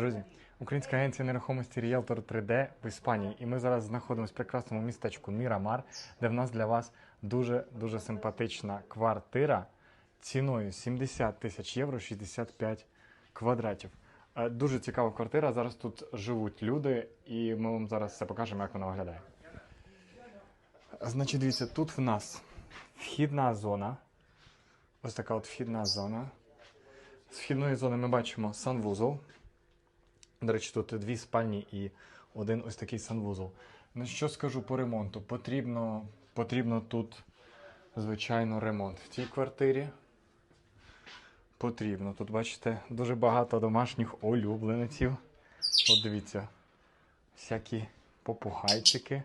Друзі, українська агенція нерухомості Realtor 3D в Іспанії. І ми зараз знаходимося в прекрасному містечку Мірамар, де в нас для вас дуже дуже симпатична квартира ціною 70 тисяч євро 65 квадратів. Е, Дуже цікава квартира. Зараз тут живуть люди, і ми вам зараз все покажемо, як вона виглядає. Значить, дивіться, тут в нас вхідна зона. Ось така от вхідна зона. З вхідної зони ми бачимо санвузол. До речі, тут дві спальні і один ось такий санвузол. Ну що скажу по ремонту? Потрібно, потрібно тут, звичайно, ремонт. В цій квартирі потрібно. Тут, бачите, дуже багато домашніх улюбленців. От дивіться, всякі попугайчики.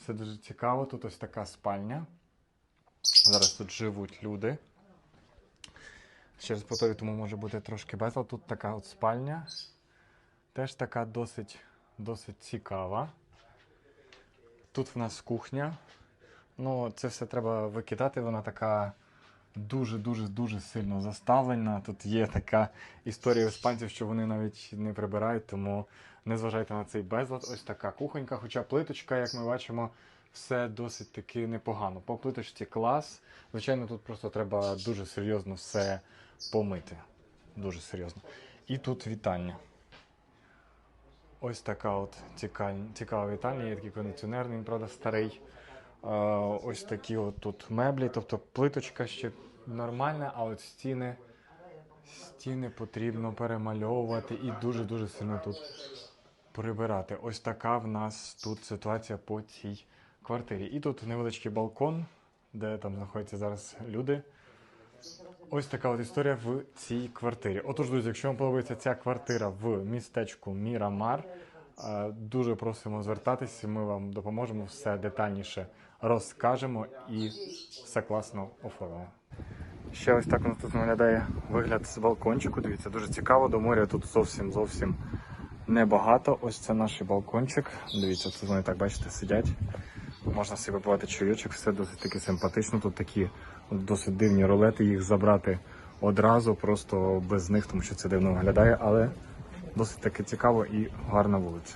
Все дуже цікаво. Тут ось така спальня. Зараз тут живуть люди. Ще раз повторюю, тому може бути трошки безлад. Тут така от спальня. Теж така досить, досить цікава. Тут в нас кухня. Ну, це все треба викидати. Вона така дуже-дуже дуже сильно заставлена. Тут є така історія іспанців, що вони навіть не прибирають, тому не зважайте на цей безлад. Ось така кухонька, хоча плиточка, як ми бачимо, все досить таки непогано. По плиточці клас. Звичайно, тут просто треба дуже серйозно все помити. Дуже серйозно. І тут вітання. Ось така от цікава, вітальня, є такий кондиціонерний, він, правда, старий. Ось такі от тут меблі, тобто плиточка ще нормальна, а от стіни, стіни потрібно перемальовувати і дуже-дуже сильно тут прибирати. Ось така в нас тут ситуація по цій квартирі. І тут невеличкий балкон, де там знаходяться зараз люди. Ось така от історія в цій квартирі. Отож, друзі, якщо вам подобається ця квартира в містечку Мірамар, е, дуже просимо звертатись, ми вам допоможемо все детальніше розкажемо і все класно оформимо. Ще ось так у нас тут виглядає вигляд з балкончику. Дивіться, дуже цікаво. До моря тут зовсім зовсім небагато. Ось це наш балкончик. Дивіться, тут вони так бачите, сидять. Можна собі випивати чайочок, все досить таки симпатично. Тут такі досить дивні ролети, їх забрати одразу, просто без них, тому що це дивно виглядає, але досить таки цікаво і гарна вулиця.